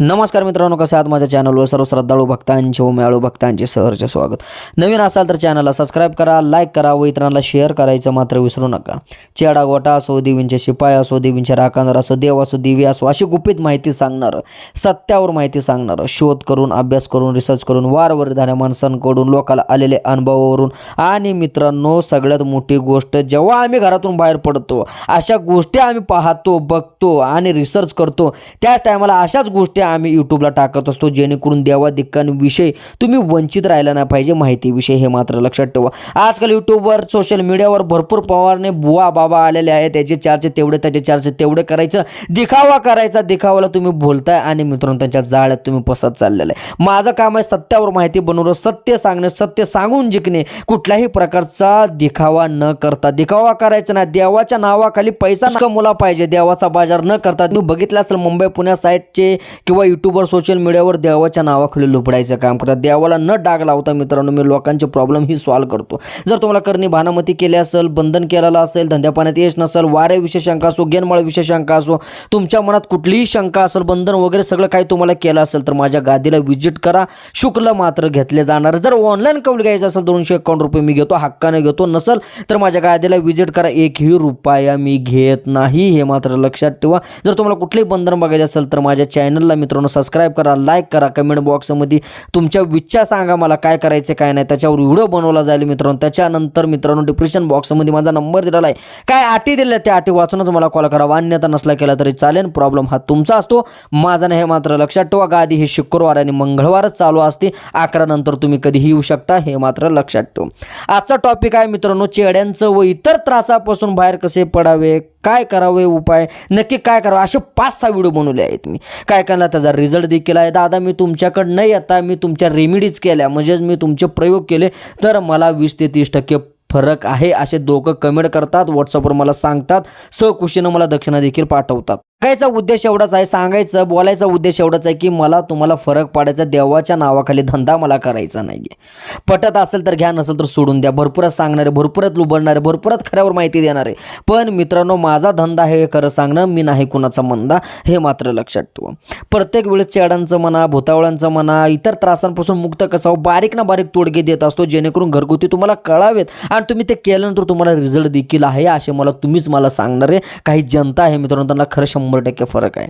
नमस्कार मित्रांनो कसं आहात माझ्या चॅनलवर सर्व श्रद्धाळू भक्तांचे व भक्तांचे सहर्ष स्वागत. नवीन असाल तर चॅनलला सबस्क्राईब करा लाईक करा व इतरांना शेअर करायचं मात्र विसरू नका. चेडा गोटा असो देवींचे शिपाई असो देवींचे राखणदार असो देव असो देवी असो अशी गुपित माहिती सांगणार सत्यावर माहिती सांगणार शोध करून अभ्यास करून रिसर्च करून वारवर झाल्या माणसांकडून लोकाला आलेले अनुभवावरून. आणि मित्रांनो सगळ्यात मोठी गोष्ट जेव्हा आम्ही घरातून बाहेर पडतो अशा गोष्टी आम्ही पाहतो बघतो आणि रिसर्च करतो त्याच टायमाला अशाच गोष्टी आम्ही यूट्यूबला टाकत असतो जेणेकरून देवादिकांविषयी तुम्ही वंचित राहिला नाही पाहिजे. माहितीविषयी हे मात्र लक्षात ठेवा. आजकाल यूट्यूबवर सोशल मीडियावर भरपूर पवारने बुवा बाबा आलेले आहेत. त्याचे चार्ज तेवढे त्याचे चार्ज तेवढे करायचं. दिखावा करायचा. दिखावाला तुम्ही बोलताय आणि मित्रांनो त्यांच्या जाळ्यात तुम्ही पसत चाललेलं आहे. माझं काम आहे सत्यावर माहिती बनवणं सत्य सांगणे सत्य सांगून जिंकणे. कुठल्याही प्रकारचा दिखावा न करता दिखावा करायचा नाही. देवाच्या नावाखाली पैसा कमवला पाहिजे. देवाचा बाजार न करता. तुम्ही बघितलं असेल मुंबई पुण्या साईडचे किंवा युट्यूबवर सोशल मीडियावर देवाच्या नावाखाली लुपडायचं काम करतात. देवाला न डाग लावता मित्रांनो मी लोकांचे प्रॉब्लेम ही सॉल्व्ह करतो. जर तुम्हाला करणी भानामती केली असेल बंधन केलेलं असेल धंद्या पाण्यात यश नसेल वाऱ्याविषयी शंका असो गेनमाळ विषय शंका असो तुमच्या मनात कुठलीही शंका असेल बंधन वगैरे सगळं काही तुम्हाला केलं असेल तर माझ्या गादीला व्हिजिट करा. शुक्ल मात्र घेतले जाणार. जर ऑनलाईन कौल घ्यायचं असेल दोनशे एकावन्न रुपये मी घेतो हक्काने घेतो नसेल तर माझ्या गादीला व्हिजिट करा. एकही रुपया मी घेत नाही हे मात्र लक्षात ठेवा. जर तुम्हाला कुठलेही बंधन बघायचं असेल तर माझ्या चॅनलला मित्रांनो सबस्क्राईब करा लाईक करा कमेंट बॉक्समध्ये तुमच्या विच्छा सांगा मला काय करायचं काय नाही. त्याच्यावर व्हिडिओ बनवला जाईल मित्रांनो. त्याच्यानंतर मित्रांनो डिप्रेशन बॉक्समध्ये माझा नंबर दिलेला आहे. काय अटी दिल्या त्या अटी वाचूनच मला कॉल करावा अन्यथा नसला केला तरी चालेल. प्रॉब्लेम हा तुमचा असतो. माझा नाही हे मात्र लक्षात ठेवा. गादी ही शुक्रवार आणि मंगळवारच चालू असते. अकरा नंतर तुम्ही कधीही येऊ शकता हे मात्र लक्षात ठेवा. आजचा टॉपिक आहे मित्रांनो चेड्यांचं व इतर त्रासापासून बाहेर कसे पडावे? काय करावे उपाय? नक्की काय करावं? असे पाच सहा व्हिडिओ बनवले आहेत मी. काय करणार? त्याचा रिझल्ट देखील आहे. दादा मी तुमच्याकडं नाही येता मी तुमच्या रेमिडीज केल्या. म्हणजेच मी तुमचे प्रयोग केले. तर मला वीस ते तीस टक्के फरक आहे. असे दोघं कमेंट करतात. व्हॉट्सअपवर मला सांगतात. सहकुशीनं मला दक्षिणा देखील पाठवतात. सांगायचा उद्देश एवढाच आहे सांगायचं बोलायचा उद्देश एवढाच आहे की मला तुम्हाला फरक पाडायचा देवाच्या नावाखाली धंदा मला करायचा नाही आहे पटत असेल तर घ्या नसेल तर सोडून द्या. भरपूरच सांगणारे भरपूरच लुबडणारे भरपूरच खऱ्यावर माहिती देणारे. पण मित्रांनो माझा धंदा हे खरं सांगणं मी नाही कुणाचा मंदा हे मात्र लक्षात ठेवा. प्रत्येक वेळेस चेडांचं म्हणा भुतावळांचं म्हणा इतर त्रासांपासून मुक्त कसावं बारीक ना बारीक तोडगे देत असतो जेणेकरून घरगुती तुम्हाला कळावेत आणि तुम्ही ते केल्यानंतर तुम्हाला रिझल्ट देखील आहे असे मला तुम्हीच मला सांगणार आहे काही जनता आहे मित्रांनो त्यांना खरं शंभर टक्के फरक आहे.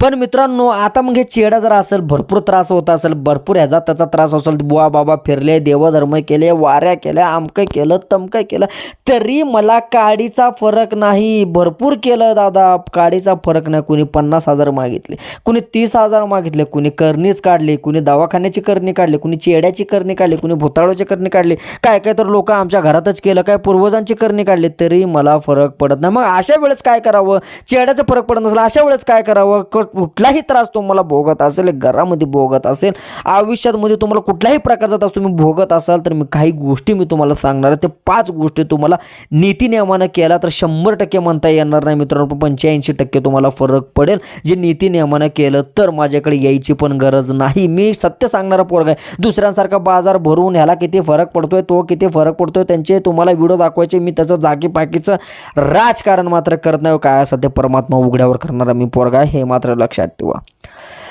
पण मित्रांनो आता मग हे चेडा जर असेल भरपूर त्रास होत असेल भरपूर ह्याचा त्याचा त्रास असेल बुवा बाबा फिरले देवधर्म केले वाऱ्या केल्या आमकं केलं तमकं केलं तरी मला काडीचा फरक नाही. भरपूर केलं दादा काडीचा फरक नाही. कुणी पन्नास हजार मागितले कुणी तीस हजार मागितले कुणी करणीच काढली कुणी दवाखान्याची करणी काढली कुणी चेड्याची करणी काढली कुणी भुताळूची करणी काढली काय काय तर लोक आमच्या घरातच केलं काय पूर्वजांची करणी काढली तरी मला फरक पडत नाही. मग अशा वेळेस काय करावं? चेड्याचा फरक पडत नसला अशा वेळेस काय करावं? क- कुठलाही त्रास तुम्हाला भोगत असेल घरामध्ये भोगत असेल आयुष्यामध्ये तुम्हाला कुठल्याही प्रकारचा त्रास तुम्ही भोगत असाल तर मी काही गोष्टी मी तुम्हाला सांगणार आहे. ते पाच गोष्टी तुम्हाला नीती नियमानं केला तर शंभर टक्के म्हणता येणार नाही मित्रांनो. पण पंच्याऐंशी टक्के तुम्हाला फरक पडेल. जे नीती नियमानं केलं तर माझ्याकडे यायची पण गरज नाही. मी सत्य सांगणारा पोरग आहे. दुसऱ्यांसारखा बाजार भरून ह्याला किती फरक पडतोय तो किती फरक पडतोय त्यांचे तुम्हाला व्हिडिओ दाखवायचे मी त्याचं जागीपाकीचं राजकारण मात्र करत नाही. हो, काय असं ते परमात्मा उघड्यावर करणारा मी पोरगा आहे हे मात्र लक्षात ठेवा.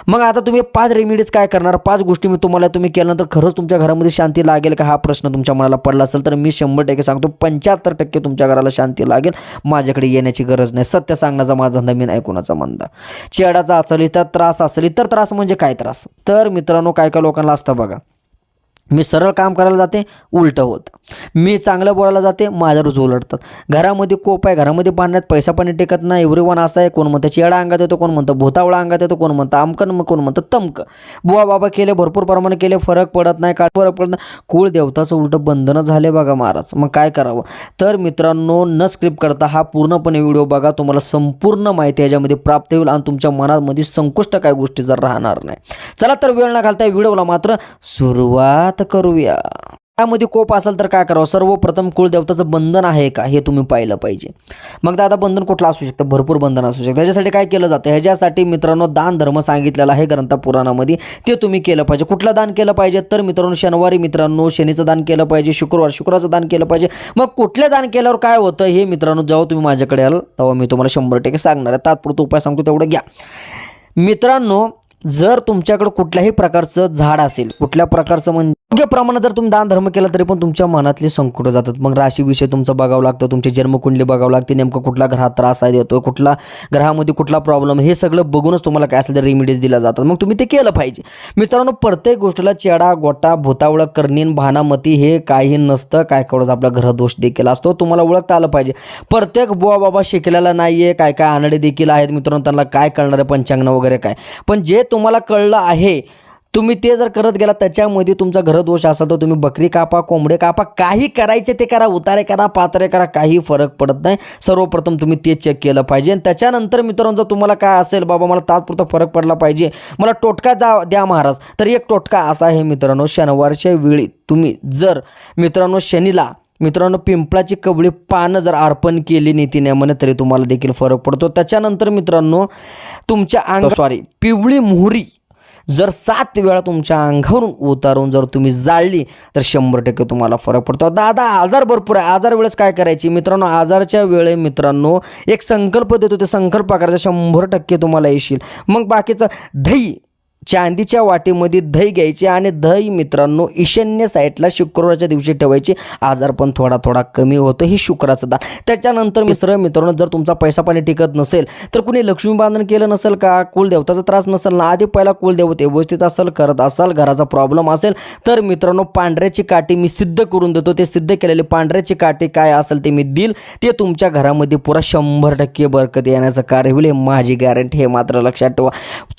मग आता तुम्ही पाच रेमिडीज काय करणार? पाच गोष्टी मी तुम्हाला तुम्ही केल्यानंतर खरंच तुमच्या घरामध्ये शांती लागेल का? हा प्रश्न तुमच्या मनाला पडला असेल तर मी शंभर टक्के सांगतो पंच्याहत्तर टक्के तुमच्या घराला शांती लागेल. माझ्याकडे येण्याची गरज नाही. सत्य सांगण्याचा माझा धंदा मी नाही कोणाचा मंदा. चेडाचा असेल इतर त्रास असेल तर त्रास म्हणजे काय त्रास? तर मित्रांनो काय काय लोकांना असतं बघा. मी सरळ काम करायला जाते उलटं होतं. मी चांगलं बोलायला जाते माझ्यावरच उलटतात घरामध्ये कोप आहे घरामध्ये पाण्यात पैसा पाणी टेकत नाही एव्हरी वन असं आहे कोण म्हणतं चेडा अंगात येतो कोण म्हणतं भुतावळा अंगात येतो कोण म्हणतं आमकन मग कोण म्हणतं तमकं. बुवा बाबा केले भरपूर प्रमाणे केले फरक पडत नाही का फरक पडत नाही. कुळ देवताचं उलटं बंधनं झाले बघा महाराज मग काय करावं? तर मित्रांनो न स्क्रिप्ट करता हा पूर्णपणे व्हिडिओ बघा तुम्हाला संपूर्ण माहिती याच्यामध्ये प्राप्त होईल आणि तुमच्या मनामध्ये संकुष्ट काय गोष्टी जर राहणार नाही. चला तर वेळ न घालता व्हिडिओला मात्र सुरुवात करूया. त्यामध्ये कोप असेल तर काय करावं? सर्वप्रथम कुळदेवताचं बंधन आहे का? हे तुम्ही पाहिलं पाहिजे. मग दादा बंधन कुठलं असू शकतं? भरपूर बंधन असू शकतं. ह्याच्यासाठी काय केलं जातं? ह्याच्यासाठी मित्रांनो दान धर्म सांगितलेला आहे ग्रंथ पुराणामध्ये. ते तुम्ही केलं पाहिजे. कुठलं दान केलं पाहिजे? तर मित्रांनो शनिवारी मित्रांनो शनीचं दान केलं पाहिजे. शुक्रवार शुक्रवारचं दान केलं पाहिजे. मग कुठलं दान केल्यावर काय होतं? हे मित्रांनो जेव्हा तुम्ही माझ्याकडे याल तेव्हा मी तुम्हाला शंभर टक्के सांगणार आहे. तात्पुरतं उपाय सांगतो तेवढं घ्या. मित्रांनो जर तुमच्याकडे कुठल्याही प्रकारचं झाड असेल कुठल्या प्रकारचं म्हणजे योग्य प्रमाणात जर तुम्ही दान धर्म केला तरी पण तुमच्या मनातले संकट जातात. मग राशीविषयी तुमचं बघावं लागतं तुमची जन्मकुंडली बघावं लागते नेमकं कुठला ग्रहात त्रास आहे देतो कुठला ग्रहामध्ये कुठला प्रॉब्लेम हे सगळं बघूनच तुम्हाला काय असेल तर रेमिडीज दिल्या जातात. मग तुम्ही ते केलं पाहिजे. मित्रांनो प्रत्येक गोष्टीला चेडा गोटा भूतावळ कर्णीन भानामती हे काही नसतं काय कवडच आपला ग्रहदोष देखील असतो तुम्हाला ओळखता आलं पाहिजे. प्रत्येक बुवा बाबा शिकलेला नाही आहे काय काय आनडे देखील आहेत मित्रांनो त्यांना काय करणार आहे पंचांगण वगैरे काय. पण जे तुम्हाला कळलं आहे. तुम्ही ते जर करत गेला त्याच्यामध्ये तुमचा घरदोष असेल तर तुम्ही बकरी कापा कोंबडे कापा काही करायचे ते करा उतारे करा पात्रे करा काही फरक पडत नाही. सर्वप्रथम तुम्ही ते चेक केलं पाहिजे. आणि त्याच्यानंतर मित्रांनो जर तुम्हाला काय असेल बाबा मला तात्पुरता फरक पडला पाहिजे मला टोटका जा द्या महाराज. तर एक टोटका असा आहे मित्रांनो शनिवारच्या वेळी तुम्ही जर मित्रांनो शनीला मित्रांनो पिंपळाची कवळी पानं जर अर्पण केली नीतीनियमाने तरी तुम्हाला देखील फरक पडतो. त्याच्यानंतर मित्रांनो तुमच्या अंग सॉरी पिवळी मोहरी जर सात वेळा तुमच्या अंगावरून उतारून जर तुम्ही जाळली तर शंभर टक्के तुम्हाला फरक पडतो. दादा आजार भरपूर आहे. आजार वेळेस काय करायची? मित्रांनो आजारच्या वेळे मित्रांनो एक संकल्प देतो. ते संकल्प करायचा शंभर टक्के तुम्हाला येशील. मग बाकीचं दही. चांदीच्या वाटीमध्ये दही घ्यायचे आणि दही मित्रांनो ईशान्य साईडला शुक्रवारच्या दिवशी ठेवायचे. आजार पण थोडा थोडा कमी होतो हे शुक्राचं दान. त्याच्यानंतर मिश्र मित्रांनो जर तुमचा पैसा पाणी टिकत नसेल तर कुणी लक्ष्मी बांधण केलं नसेल का? कुलदेवताचा त्रास नसेल ना? आधी पहिला कुलदेवत व्यवस्थित असेल करत असाल घराचा प्रॉब्लेम असेल तर मित्रांनो पांढऱ्याची काठी मी सिद्ध करून देतो. ते सिद्ध केलेली पांढऱ्याची काठी काय असेल ते मी देईल. ते तुमच्या घरामध्ये पुरा शंभर टक्के बरकत येण्याचं कार्य होईल हे माझी गॅरंटी हे मात्र लक्षात ठेवा.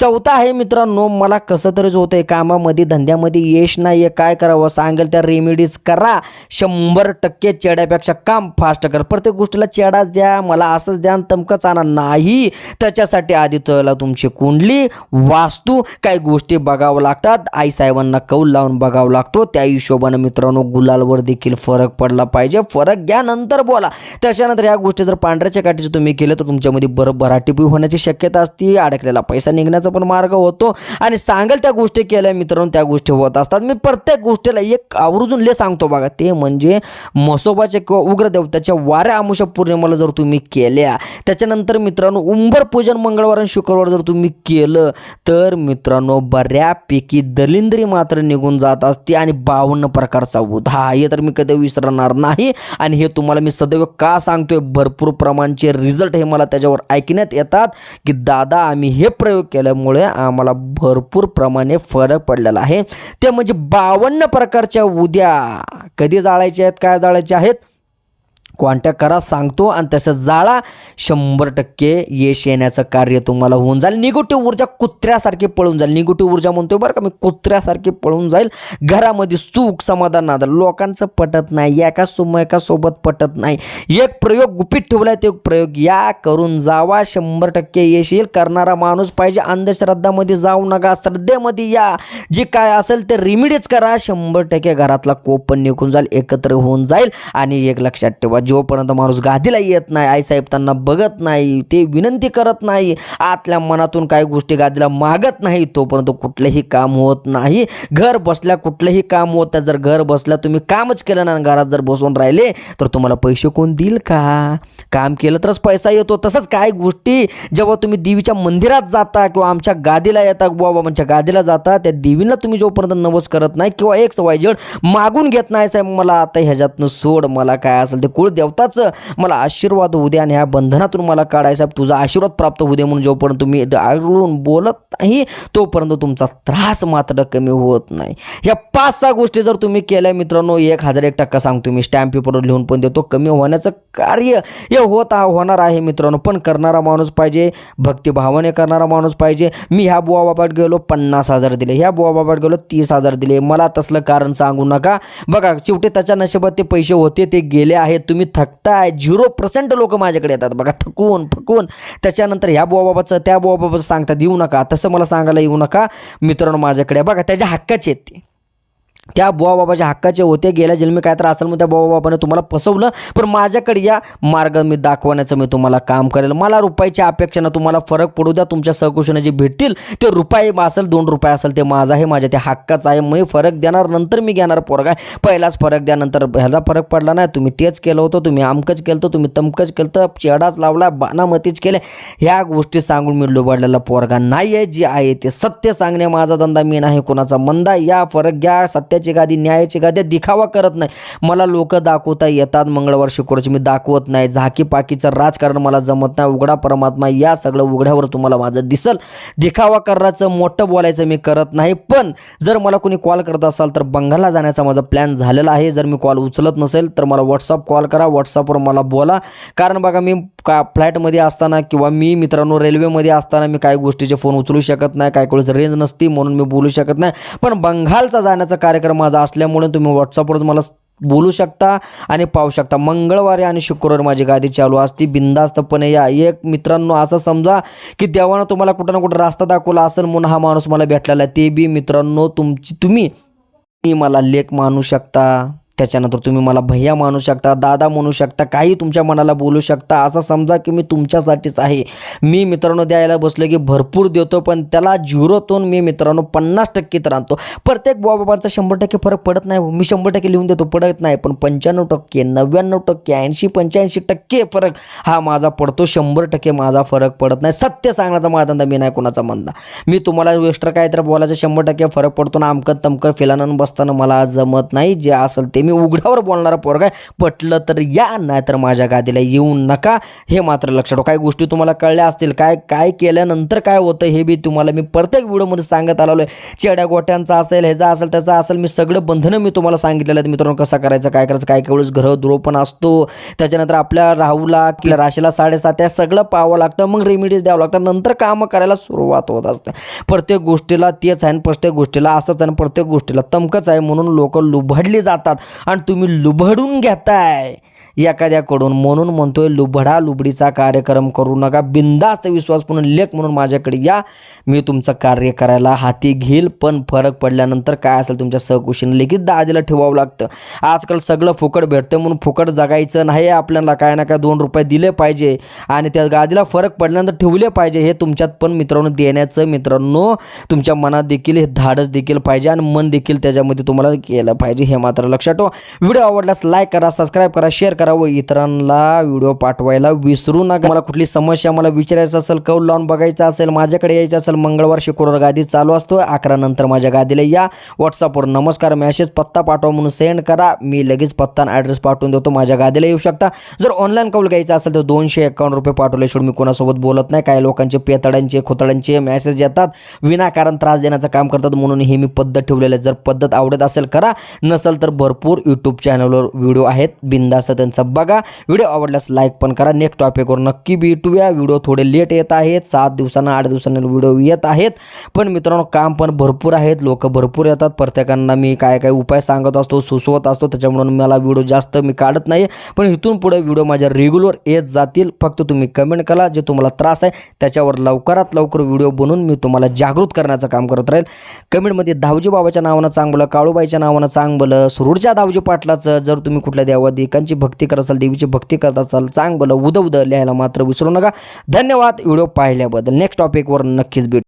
चौथा आहे मित्रांनो मला कसं तरीच होतंय कामामध्ये धंद्यामध्ये यश नाही आहे काय करावं सांगेल त्या रेमेडीज करा. शंभर टक्के चेड्यापेक्षा काम फास्ट कर. प्रत्येक गोष्टीला चेडाच द्या मला असंच द्या तमकंच आणा नाही त्याच्यासाठी आधी तुला तुमची कुंडली वास्तू काही गोष्टी बघावं लागतात. आईसाहेबांना कौल लावून बघावं लागतो. त्या हिशोबानं मित्रांनो गुलालवर देखील फरक पडला पाहिजे. फरक घ्या नंतर बोला. त्याच्यानंतर या गोष्टी जर पांढऱ्याच्या काठीचं तुम्ही केलं तर तुमच्यामध्ये बरं भराटीपी होण्याची शक्यता असते. अडकलेला पैसा निघण्याचा पण मार्ग होतो. आणि सांगेल त्या गोष्टी केल्या मित्रांनो त्या गोष्टी होत असतात. मी प्रत्येक गोष्टीला एक आवर्जून ले सांगतो बघा. ते म्हणजे मसोबाच्या किंवा उग्र देवताच्या वाऱ्या आमुषा पौर्णिमेला जर तुम्ही केल्या त्याच्यानंतर मित्रांनो उंबर पूजन मंगळवार आणि शुक्रवार जर तुम्ही केलं तर मित्रांनो बऱ्यापैकी दलिंद्री मात्र निघून जात असते आणि बावन्न प्रकारचा उधा हे तर मी कधी विसरणार नाही. आणि हे तुम्हाला मी सदैव का सांगतोय? भरपूर प्रमाणचे रिझल्ट हे मला त्याच्यावर ऐकण्यात येतात की दादा आम्ही हे प्रयोग केल्यामुळे आम्हाला भरपूर प्रमाणे फरक पडलेला आहे. ते म्हणजे बावन्न प्रकारच्या उद्या कधी जाळायच्या आहेत काय जाळायच्या आहेत? कॉन्टॅक्ट करा सांगतो आणि तसं जाळा. शंभर टक्के यश येण्याचं कार्य तुम्हाला होऊन जाईल. निगेटिव्ह ऊर्जा कुत्र्यासारखी पळून जाईल. निगेटिव्ह ऊर्जा म्हणतोय बरं का मी कुत्र्यासारखी पळून जाईल. घरामध्ये सुख समाधान नादर लोकांचं पटत नाही एका सोम सोबत पटत नाही. एक प्रयोग गुपित ठेवलाय ते प्रयोग या करून जावा. शंभर टक्के यश येईल. करणारा माणूस पाहिजे अंधश्रद्धामध्ये जाऊ नका श्रद्धेमध्ये या. जे काय असेल ते रिमिडीच करा. शंभर टक्के घरातला कोप पण निघून जाईल एकत्र होऊन जाईल आणि एक लक्षात ठेवा जोपर्यंत माणूस गादीला येत नाही आईसाहेब त्यांना बघत नाही ते विनंती करत नाही आतल्या मनातून काही गोष्टी गादीला मागत नाही तोपर्यंत कुठलंही काम होत नाही. घर बसल्या कुठलंही काम होत जर घर बसल्या तुम्ही कामच केलं ना घरात जर बसून राहिले तर तुम्हाला पैसे कोण देईल का? काम केलं तरच पैसा येतो. तसंच काही गोष्टी जेव्हा तुम्ही देवीच्या मंदिरात जाता किंवा आमच्या गादीला येता बाबा आमच्या गादीला जाता त्या देवीला तुम्ही जोपर्यंत नवस करत नाही किंवा एक सवाय जड मागून घेत नाही साहेब मला आता ह्याच्यातनं सोड मला काय असेल ते कुळ देवताचं मला आशीर्वाद होऊ दे आणि ह्या बंधनातून मला काढायचा तुझा आशीर्वाद प्राप्त होऊ दे म्हणून जोपर्यंत तुम्ही डाळून बोलत नाही तोपर्यंत तुमचा त्रास मात्र कमी होत नाही. या पाच सहा गोष्टी जर तुम्ही केल्या मित्रांनो एक हजार एक टक्का सांगतो मी. स्टॅम्प पेपरवर लिहून पण देतो. कमी होण्याचं कार्य हे होत होणार आहे मित्रांनो. पण करणारा माणूस पाहिजे भक्तिभावाने करणारा माणूस पाहिजे. मी ह्या बुवा बाबाट गेलो पन्नास हजार दिले. ह्या बुवा बाबाट गेलो तीस हजार दिले. मला तसलं कारण सांगू नका. बघा शेवटी त्याच्या नशिबात ते पैसे होते ते गेले आहेत. तुम्ही थकताय. झिरो पर्सेंट लोक माझ्याकडे येतात. बघा थकून फकून. त्याच्यानंतर ह्या बुवाबाबाचं त्या बुवाबाबाचं सांगतात येऊ नका. तसं मला सांगायला येऊ नका. मित्रांनो माझ्याकडे बघा त्याच्या हक्काचे आहेत ते. त्या बुवा बाबाच्या हक्काचे होते गेल्या जन्मी काय तर असेल मग त्या बुवा बाबाने तुम्हाला फसवलं. पण माझ्याकडे या मार्ग मी दाखवण्याचं मी तुम्हाला काम करेल. मला रुपयाच्या अपेक्षेनं तुम्हाला फरक पडू द्या. तुमच्या सहकुशीने जे भेटतील ते रुपये असेल दोन रुपये असेल ते माझं आहे माझ्या त्या हक्काचं आहे. मी फरक देणार नंतर मी घेणार पोरगा आहे. पहिलाच फरक द्या नंतर ह्याला फरक पडला नाही. तुम्ही तेच केलं होतं तुम्ही आमकच केलं होतं तुम्ही तमकच केलं होतं चेडाच लावला बाणामतीच केले. ह्या गोष्टी सांगून मी लुबाडलेला पोरगा नाही आहे जे आहे ते सत्य सांगणे माझा धंदा मी नाही कोणाचा मंदा. या फरक घ्या सत्य सत्याची गादी न्यायाची गादी दिखावा करत नाही. मला लोक दाखवता येतात मंगळवार शुक्रवारची. मी दाखवत नाही. झाकी पाकीचं राजकारण मला जमत नाही. उघडा परमात्मा या सगळं उघड्यावर तुम्हाला माझं दिसल. दिखावा करायचं मोठं बोलायचं मी करत नाही. पण जर मला कोणी कॉल करत असाल तर बंगालला जाण्याचा माझा प्लॅन झालेला आहे. जर मी कॉल उचलत नसेल तर मला व्हॉट्सअप कॉल करा. व्हॉट्सअपवर मला बोला. कारण बघा मी का फ्लॅटमध्ये असताना किंवा मी मित्रांनो रेल्वेमध्ये असताना मी काही गोष्टीचे फोन उचलू शकत नाही. काही वेळेस रेंज नसती म्हणून मी बोलू शकत नाही. पण बंगालचा जाण्याचा कार्यक्रम माझा असल्यामुळे तुम्ही व्हॉट्सअपवरच मला बोलू शकता आणि पाहू शकता. मंगळवारी आणि शुक्रवारी माझी गादी चालू असती. बिंदास्तपणे या. एक मित्रांनो असं समजा की देवानं तुम्हाला कुठं ना कुठं रास्ता दाखवला असेल म्हणून हा माणूस मला भेटलेला आहे. ते बी मित्रांनो तुमची तुम्ही तुम्ही मला लेख मानू शकता. त्याच्यानंतर तुम्ही मला भैया मानू शकता दादा म्हणू शकता काही तुमच्या मनाला बोलू शकता. असं समजा की मी तुमच्यासाठीच आहे. मी मित्रांनो द्यायला बसलो की भरपूर देतो पण त्याला झिरोतून मी मित्रांनो पन्नास टक्के तर आणतो. प्रत्येक बाबांचा शंभर टक्के फरक पडत नाही. मी शंभर टक्के लिहून देतो पडत नाही. पण पंच्याण्णव टक्के नव्याण्णव टक्के ऐंशी पंच्याऐंशी टक्के फरक हा माझा पडतो. शंभर टक्के माझा फरक पडत नाही. सत्य सांगण्याचा माझा धंदा मी नाही कोणाचा म्हणता मी तुम्हाला एक्स्ट्रा काय तर बोलायचं शंभर टक्के फरक पडतो. ना आमकं तमकं फिलानं बसताना मला जमत नाही. जे असेल ते मी उघड्यावर बोलणारा पोरगा आहे. पटलं तर या नाही तर माझ्या गादीला येऊ नका. हे मात्र लक्षात ठेवा. काही गोष्टी तुम्हाला कळल्या असतील. काय काय केल्यानंतर काय होतं हे बी तुम्हाला मी प्रत्येक व्हिडिओमध्ये सांगत आलेलो आहे. चेड्या गोट्यांचा असेल ह्याचा असेल त्याचा असेल मी सगळं बंधनं मी तुम्हाला सांगितलेलं आहेत. मित्रांनो कसं करायचं काय करायचं काय काय वेळेस ग्रह पण असतो. त्याच्यानंतर आपल्या राहूला किंवा राशीला साडेसात या सगळं पाहावं लागतं. मग रेमिडीज द्यावं लागतं. नंतर कामं करायला सुरुवात होत असते. प्रत्येक गोष्टीला तेच आहे आणि प्रत्येक गोष्टीला असंच आहे आणि प्रत्येक गोष्टीला तमकंच आहे म्हणून लोक लुबडली जातात. आणि तुम्ही लुबडून घेताय. एखाद्याकडून म्हणून म्हणतोय लुबडा लुबडीचा कार्यक्रम करू नका. बिंदास्त विश्वासपूर्ण लेख म्हणून माझ्याकडे या. मी तुमचं कार्य करायला हाती घेईल. पण फरक पडल्यानंतर काय असेल तुमच्या सहकुशीने लेखित दादीला ठेवावं लागतं. आजकाल सगळं फुकट भेटतं म्हणून फुकट जगायचं नाही. आपल्याला काय ना काय दोन रुपये दिले पाहिजे. आणि त्या गादीला फरक पडल्यानंतर ठेवले पाहिजे. हे तुमच्यात पण मित्रांनो देण्याचं मित्रांनो तुमच्या मनात देखील हे धाडस देखील पाहिजे आणि मन देखील त्याच्यामध्ये तुम्हाला केलं पाहिजे हे मात्र लक्षात ठेवा. व्हिडिओ आवडल्यास लाईक करा सबस्क्राईब करा शेअर करा. व इतरांना व्हिडिओ पाठवायला विसरू नका. मला कुठली समस्या मला विचारायचं असेल कौल लावून बघायचं असेल माझ्याकडे यायचं असेल मंगळवार शुक्रवार गादी चालू असतो अकरा नंतर माझ्या गादीला या. व्हॉट्सअपवर नमस्कार मॅसेज पत्ता पाठवा म्हणून सेंड करा. मी लगेच पत्ता आणि ॲड्रेस पाठवून देतो. माझ्या गादीला येऊ शकता. जर ऑनलाईन कौल घ्यायचं असेल तर दोनशे एकावन्न रुपये पाठवल्याशिवाय मी कोणासोबत बोलत नाही. काही लोकांचे पेतड्यांचे खोतड्यांचे मॅसेज येतात. विनाकारण त्रास देण्याचं काम करतात. म्हणून ही मी पद्धत ठेवलेली आहे. जर पद्धत आवडत असेल करा. नसेल तर भरपूर यूट्यूब चॅनलवर व्हिडिओ आहेत. बिंदास्त त्यांचं बघा. व्हिडिओ आवडल्यास लाईक पण करा. नेक्स्ट टॉपिकवर नक्की भेटूया. व्हिडिओ थोडे लेट येत आहेत. सात दिवसांना आठ दिवसांना व्हिडिओ येत आहेत. पण मित्रांनो काम पण भरपूर आहेत. लोक भरपूर येतात. प्रत्येकांना मी काय काय उपाय सांगत असतो सुचवत असतो. त्याच्यामुळे मला व्हिडिओ जास्त मी काढत नाही. पण इथून पुढे व्हिडिओ माझ्या रेग्युलर येत जातील. फक्त तुम्ही कमेंट करा. जे तुम्हाला त्रास आहे त्याच्यावर लवकरात लवकर व्हिडिओ बनवून मी तुम्हाला जागृत करण्याचं काम करत राहील. कमेंटमध्ये धावजी बाबाच्या नावानं चांगलं काळूबाईच्या नावानं चांगलं सुरूडच्या धावजी पाटलाचं जर तुम्ही कुठल्या देवादिकांची भक्ती करत असाल देवीची भक्ती करत असाल चांगलं उद उद लिहायला मात्र विसरू नका. धन्यवाद व्हिडिओ पाहिल्याबद्दल. नेक्स्ट टॉपिकवर नक्कीच भेट.